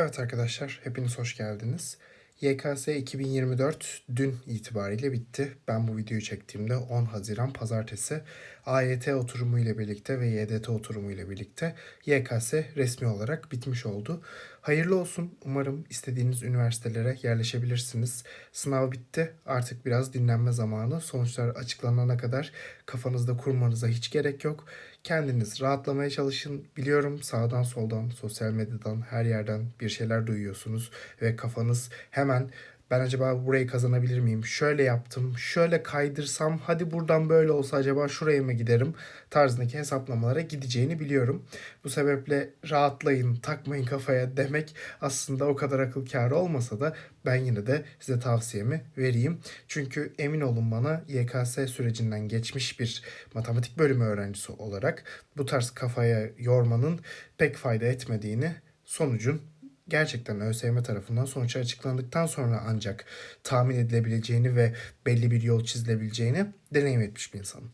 Evet arkadaşlar, hepiniz hoş geldiniz. YKS 2024 dün itibariyle bitti. Ben bu videoyu çektiğimde 10 Haziran Pazartesi AYT oturumu ile birlikte ve YDT oturumu ile birlikte YKS resmi olarak bitmiş oldu. Hayırlı olsun. Umarım istediğiniz üniversitelere yerleşebilirsiniz. Sınav bitti. Artık biraz dinlenme zamanı. Sonuçlar açıklanana kadar kafanızda kurmanıza hiç gerek yok. Kendiniz rahatlamaya çalışın. Biliyorum sağdan soldan, sosyal medyadan, her yerden bir şeyler duyuyorsunuz ve kafanız hemen ben acaba burayı kazanabilir miyim? Şöyle yaptım, şöyle kaydırsam, hadi buradan böyle olsa acaba şuraya mı giderim? Tarzındaki hesaplamalara gideceğini biliyorum. Bu sebeple rahatlayın, takmayın kafaya demek aslında o kadar akıl kârı olmasa da ben yine de size tavsiyemi vereyim. Çünkü emin olun bana YKS sürecinden geçmiş bir matematik bölümü öğrencisi olarak bu tarz kafaya yormanın pek fayda etmediğini sonucun gerçekten ÖSYM tarafından sonuç açıklandıktan sonra ancak tahmin edilebileceğini ve belli bir yol çizilebileceğini deneyim etmiş bir insanım.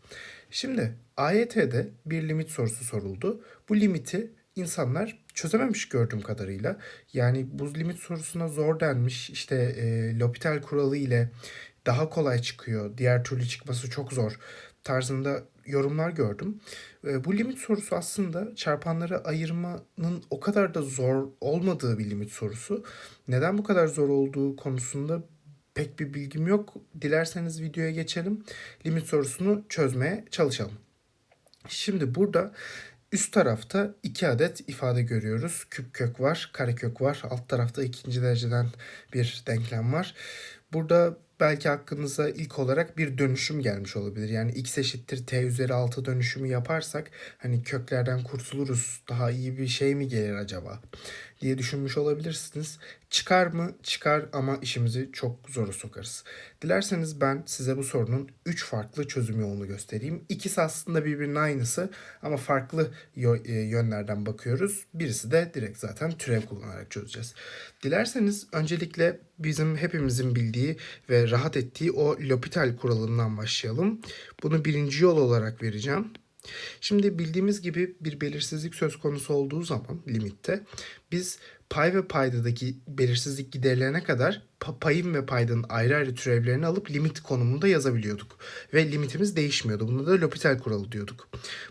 Şimdi AYT'de bir limit sorusu soruldu. Bu limiti insanlar çözememiş gördüğüm kadarıyla. Yani bu limit sorusuna zor denmiş. İşte e, L'Hopital kuralı ile daha kolay çıkıyor. Diğer türlü çıkması çok zor tarzında yorumlar gördüm. E, bu limit sorusu aslında çarpanları ayırmanın o kadar da zor olmadığı bir limit sorusu. Neden bu kadar zor olduğu konusunda pek bir bilgim yok. Dilerseniz videoya geçelim. Limit sorusunu çözmeye çalışalım. Şimdi burada üst tarafta iki adet ifade görüyoruz. Küp kök var, kare kök var. Alt tarafta ikinci dereceden bir denklem var. Burada belki aklınıza ilk olarak bir dönüşüm gelmiş olabilir. Yani x eşittir t üzeri 6 dönüşümü yaparsak hani köklerden kurtuluruz daha iyi bir şey mi gelir acaba diye düşünmüş olabilirsiniz. Çıkar mı? Çıkar ama işimizi çok zora sokarız. Dilerseniz ben size bu sorunun 3 farklı çözüm yolunu göstereyim. İkisi aslında birbirinin aynısı ama farklı e, yönlerden bakıyoruz. Birisi de direkt zaten türev kullanarak çözeceğiz. Dilerseniz öncelikle bizim hepimizin bildiği ve rahat ettiği o L'Hopital kuralından başlayalım. Bunu birinci yol olarak vereceğim. Şimdi bildiğimiz gibi bir belirsizlik söz konusu olduğu zaman limitte biz pay ve paydadaki belirsizlik giderilene kadar payın ve paydanın ayrı ayrı türevlerini alıp limit konumunda yazabiliyorduk. Ve limitimiz değişmiyordu. Buna da L'Hopital kuralı diyorduk.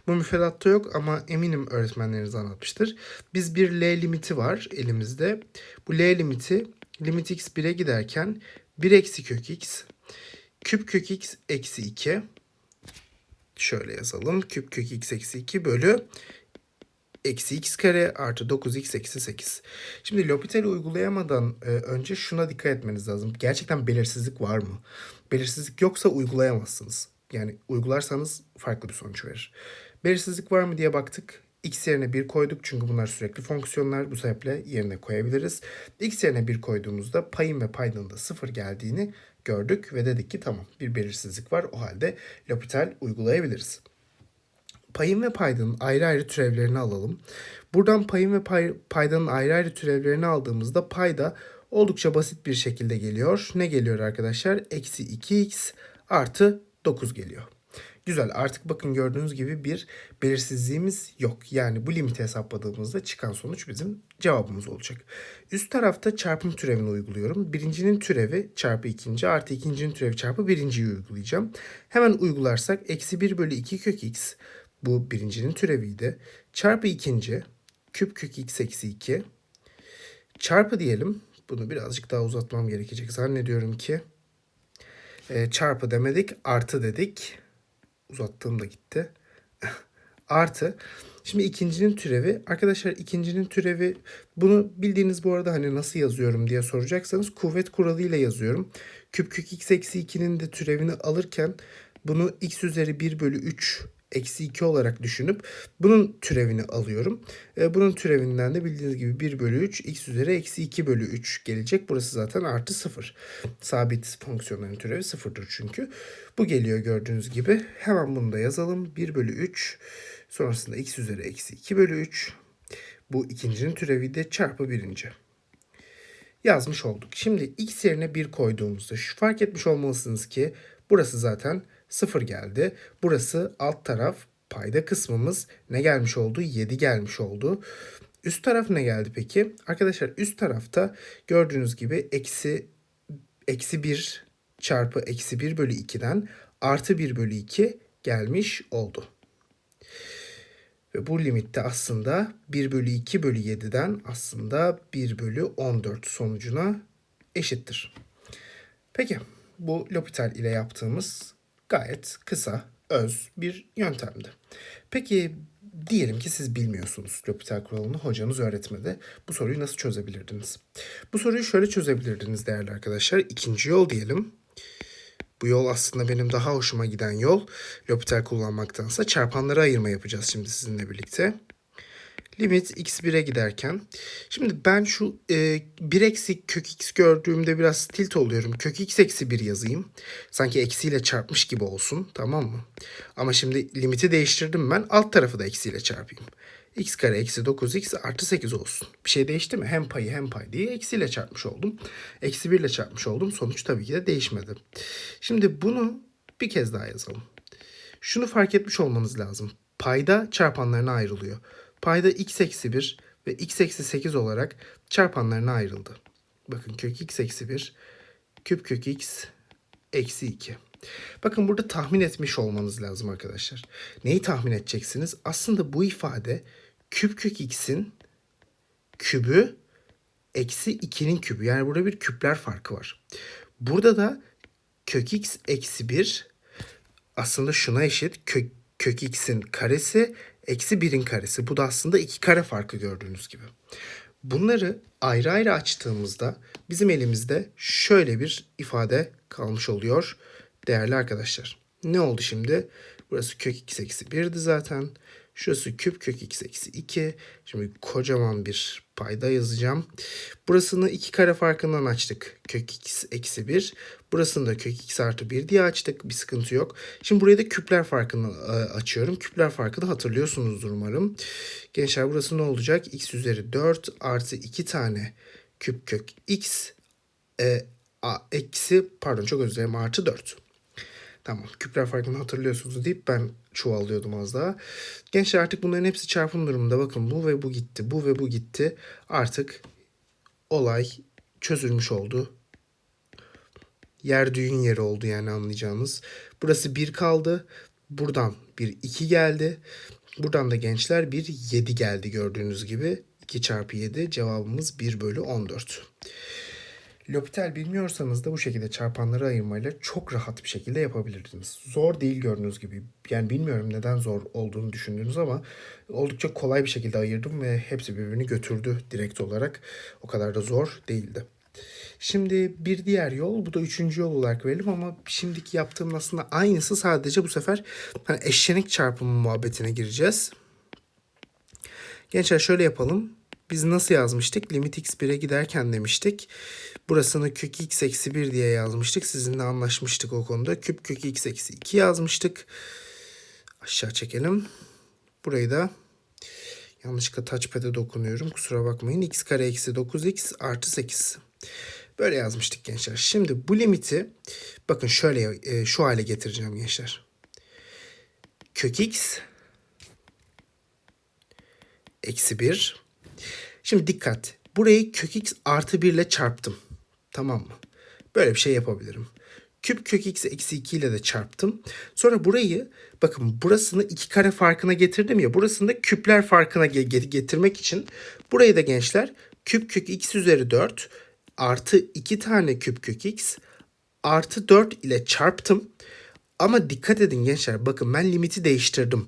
Bu müfredatta yok ama eminim öğretmenleriniz anlatmıştır. Biz bir L limiti var elimizde. Bu L limiti limit x 1'e giderken 1 eksi kök x küp kök x eksi 2 şöyle yazalım. Küp kök x eksi 2 bölü eksi x kare artı 9x eksi 8. Şimdi L'Hopital'i uygulayamadan e, önce şuna dikkat etmeniz lazım. Gerçekten belirsizlik var mı? Belirsizlik yoksa uygulayamazsınız. Yani uygularsanız farklı bir sonuç verir. Belirsizlik var mı diye baktık. X yerine 1 koyduk çünkü bunlar sürekli fonksiyonlar. Bu sebeple yerine koyabiliriz. X yerine 1 koyduğumuzda payın ve paydanın da 0 geldiğini gördük ve dedik ki tamam bir belirsizlik var. O halde L'Hopital uygulayabiliriz. Payın ve paydanın ayrı ayrı türevlerini alalım. Buradan payın ve pay, paydanın ayrı ayrı türevlerini aldığımızda payda oldukça basit bir şekilde geliyor. Ne geliyor arkadaşlar? Eksi 2x artı 9 geliyor. Güzel artık bakın gördüğünüz gibi bir belirsizliğimiz yok. Yani bu limiti hesapladığımızda çıkan sonuç bizim cevabımız olacak. Üst tarafta çarpım türevini uyguluyorum. Birincinin türevi çarpı ikinci artı ikincinin türevi çarpı birinciyi uygulayacağım. Hemen uygularsak eksi 1 bölü 2 kök x bu birincinin türeviydi. Çarpı ikinci küp kök x eksi 2 çarpı diyelim. Bunu birazcık daha uzatmam gerekecek zannediyorum ki. E, çarpı demedik artı dedik. Uzattığım da gitti. artı. Şimdi ikincinin türevi. Arkadaşlar ikincinin türevi bunu bildiğiniz bu arada hani nasıl yazıyorum diye soracaksanız kuvvet kuralıyla yazıyorum. Küp kök x eksi 2'nin de türevini alırken bunu x üzeri 1 bölü 3 eksi 2 olarak düşünüp bunun türevini alıyorum. E, bunun türevinden de bildiğiniz gibi 1 bölü 3 x üzeri eksi 2 bölü 3 gelecek. Burası zaten artı 0. Sabit fonksiyonların türevi 0'dır çünkü. Bu geliyor gördüğünüz gibi. Hemen bunu da yazalım. 1 bölü 3 sonrasında x üzeri eksi 2 bölü 3. Bu ikincinin türevi de çarpı birinci yazmış olduk. Şimdi x yerine 1 koyduğumuzda şu fark etmiş olmalısınız ki burası zaten 0 geldi. Burası alt taraf payda kısmımız ne gelmiş oldu? 7 gelmiş oldu. Üst taraf ne geldi peki? Arkadaşlar üst tarafta gördüğünüz gibi eksi eksi 1 çarpı eksi 1 bölü 2'den artı 1 bölü 2 gelmiş oldu. Ve bu limitte aslında 1 bölü 2 bölü 7'den aslında 1 bölü 14 sonucuna eşittir. Peki bu L'Hopital ile yaptığımız gayet kısa, öz bir yöntemdi. Peki diyelim ki siz bilmiyorsunuz L'Hopital kuralını hocanız öğretmedi. Bu soruyu nasıl çözebilirdiniz? Bu soruyu şöyle çözebilirdiniz değerli arkadaşlar. İkinci yol diyelim. Bu yol aslında benim daha hoşuma giden yol. L'Hopital kullanmaktansa çarpanları ayırma yapacağız şimdi sizinle birlikte. Limit x1'e giderken. Şimdi ben şu e, 1 eksi kök x gördüğümde biraz tilt oluyorum. Kök x eksi 1 yazayım. Sanki eksiyle çarpmış gibi olsun. Tamam mı? Ama şimdi limiti değiştirdim ben. Alt tarafı da eksiyle çarpayım. x kare eksi 9x artı 8 olsun. Bir şey değişti mi? Hem payı hem paydayı eksiyle çarpmış oldum. Eksi 1 ile çarpmış oldum. Sonuç tabii ki de değişmedi. Şimdi bunu bir kez daha yazalım. Şunu fark etmiş olmanız lazım. Payda çarpanlarına ayrılıyor. Payda x eksi 1 ve x eksi 8 olarak çarpanlarına ayrıldı. Bakın kök x eksi 1 küp kök x eksi 2. Bakın burada tahmin etmiş olmanız lazım arkadaşlar. Neyi tahmin edeceksiniz? Aslında bu ifade küp kök x'in kübü eksi 2'nin kübü. Yani burada bir küpler farkı var. Burada da kök x eksi 1 aslında şuna eşit. Kök, kök x'in karesi eksi 1'in karesi. Bu da aslında iki kare farkı gördüğünüz gibi. Bunları ayrı ayrı açtığımızda bizim elimizde şöyle bir ifade kalmış oluyor değerli arkadaşlar. Ne oldu şimdi? Burası kök x eksi 1'di zaten. Şurası küp kök x eksi 2. Şimdi kocaman bir payda yazacağım. Burasını iki kare farkından açtık. Kök x eksi 1. Burasını da kök x artı 1 diye açtık. Bir sıkıntı yok. Şimdi burayı da küpler farkını e, açıyorum. Küpler farkını hatırlıyorsunuzdur umarım. Gençler burası ne olacak? x üzeri 4 artı 2 tane küp kök x e, a, eksi pardon çok özür dilerim artı 4. Tamam küpler farkını hatırlıyorsunuz deyip ben çuvallıyordum az daha. Gençler artık bunların hepsi çarpım durumunda. Bakın bu ve bu gitti. Bu ve bu gitti. Artık olay çözülmüş oldu. Yer düğün yeri oldu yani anlayacağınız. Burası 1 kaldı. Buradan bir 2 geldi. Buradan da gençler bir 7 geldi gördüğünüz gibi. 2 çarpı 7 cevabımız 1 bölü 14. L'Hopital bilmiyorsanız da bu şekilde çarpanları ayırmayla çok rahat bir şekilde yapabilirsiniz. Zor değil gördüğünüz gibi. Yani bilmiyorum neden zor olduğunu düşündünüz ama oldukça kolay bir şekilde ayırdım ve hepsi birbirini götürdü direkt olarak. O kadar da zor değildi. Şimdi bir diğer yol bu da üçüncü yol olarak verelim ama şimdiki yaptığım aslında aynısı sadece bu sefer hani eşlenik çarpımı muhabbetine gireceğiz. Gençler şöyle yapalım. Biz nasıl yazmıştık? Limit x 1'e giderken demiştik. Burasını kök x eksi 1 diye yazmıştık. Sizinle anlaşmıştık o konuda. Küp kök x eksi 2 yazmıştık. Aşağı çekelim. Burayı da yanlışlıkla touchpad'e dokunuyorum. Kusura bakmayın. x kare eksi 9x artı 8. Böyle yazmıştık gençler. Şimdi bu limiti bakın şöyle e, şu hale getireceğim gençler. Kök x eksi 1. Şimdi dikkat. Burayı kök x artı 1 ile çarptım. Tamam mı? Böyle bir şey yapabilirim. Küp kök x eksi 2 ile de çarptım. Sonra burayı bakın burasını iki kare farkına getirdim ya. Burasını da küpler farkına getirmek için burayı da gençler küp kök x üzeri 4 artı 2 tane küp kök x artı 4 ile çarptım. Ama dikkat edin gençler bakın ben limiti değiştirdim.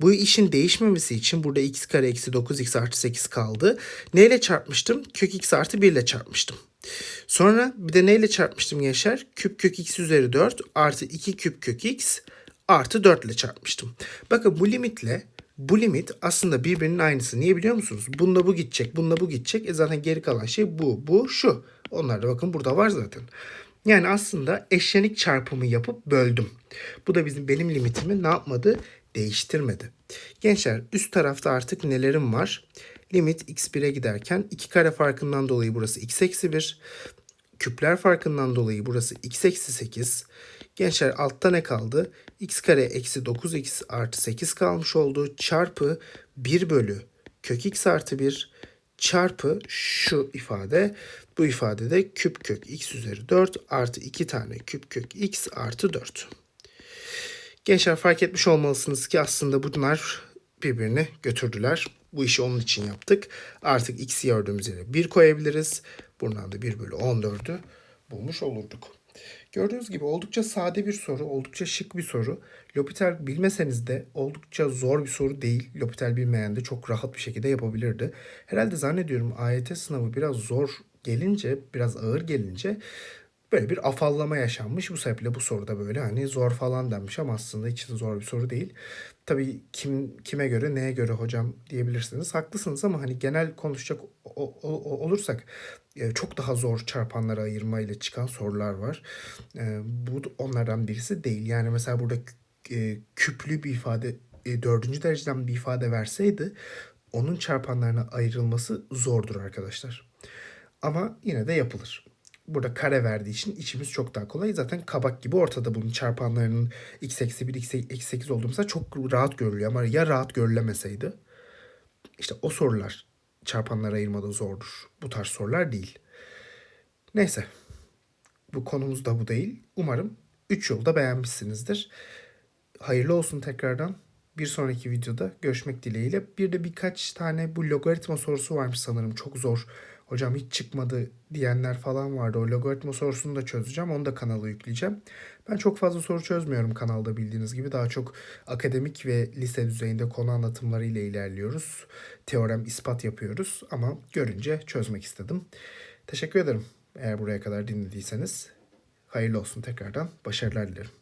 Bu işin değişmemesi için burada x kare eksi 9x artı 8 kaldı. Neyle çarpmıştım? Kök x artı 1 ile çarpmıştım. Sonra bir de neyle çarpmıştım gençler? Küp kök x üzeri 4 artı 2 küp kök x artı 4 ile çarpmıştım. Bakın bu limitle bu limit aslında birbirinin aynısı. Niye biliyor musunuz? Bunda bu gidecek, bunda bu gidecek. E zaten geri kalan şey bu, bu, şu. Onlar da bakın burada var zaten. Yani aslında eşlenik çarpımı yapıp böldüm. Bu da bizim benim limitimi ne yapmadı? Değiştirmedi. Gençler üst tarafta artık nelerim var? Limit x1'e giderken 2 kare farkından dolayı burası x eksi 1. Küpler farkından dolayı burası x eksi 8. Gençler altta ne kaldı? x kare eksi 9x artı 8 kalmış oldu. Çarpı 1 bölü kök x artı 1 çarpı şu ifade. Bu ifadede küp kök x üzeri 4 artı 2 tane küp kök x artı 4. Gençler fark etmiş olmalısınız ki aslında bunlar birbirini götürdüler. Bu işi onun için yaptık. Artık x'i gördüğümüz yere 1 koyabiliriz. Buradan da 1 bölü 14'ü bulmuş olurduk. Gördüğünüz gibi oldukça sade bir soru, oldukça şık bir soru. L'Hopital bilmeseniz de oldukça zor bir soru değil. L'Hopital bilmeyen de çok rahat bir şekilde yapabilirdi. Herhalde zannediyorum AYT sınavı biraz zor gelince, biraz ağır gelince böyle bir afallama yaşanmış. Bu sebeple bu soruda böyle hani zor falan denmiş ama aslında de zor bir soru değil. Tabii kim kime göre neye göre hocam diyebilirsiniz. Haklısınız ama hani genel konuşacak olursak e, çok daha zor çarpanlara ayırma ile çıkan sorular var. E, Bu da onlardan birisi değil. Yani mesela burada e, küplü bir ifade dördüncü dereceden bir ifade verseydi onun çarpanlarına ayrılması zordur arkadaşlar. Ama yine de yapılır. Burada kare verdiği için içimiz çok daha kolay. Zaten kabak gibi ortada bunun çarpanlarının x eksi 1, x eksi 8 olduğu mesela çok rahat görülüyor. Ama ya rahat görülemeseydi işte o sorular çarpanlara ayırmada zordur. Bu tarz sorular değil. Neyse. Bu konumuz da bu değil. Umarım 3 yolda beğenmişsinizdir. Hayırlı olsun tekrardan. Bir sonraki videoda görüşmek dileğiyle. Bir de birkaç tane bu logaritma sorusu varmış sanırım. Çok zor. Hocam hiç çıkmadı diyenler falan vardı. O logaritma sorusunu da çözeceğim. Onu da kanala yükleyeceğim. Ben çok fazla soru çözmüyorum kanalda bildiğiniz gibi. Daha çok akademik ve lise düzeyinde konu anlatımları ile ilerliyoruz. Teorem, ispat yapıyoruz. Ama görünce çözmek istedim. Teşekkür ederim. Eğer buraya kadar dinlediyseniz hayırlı olsun tekrardan. Başarılar dilerim.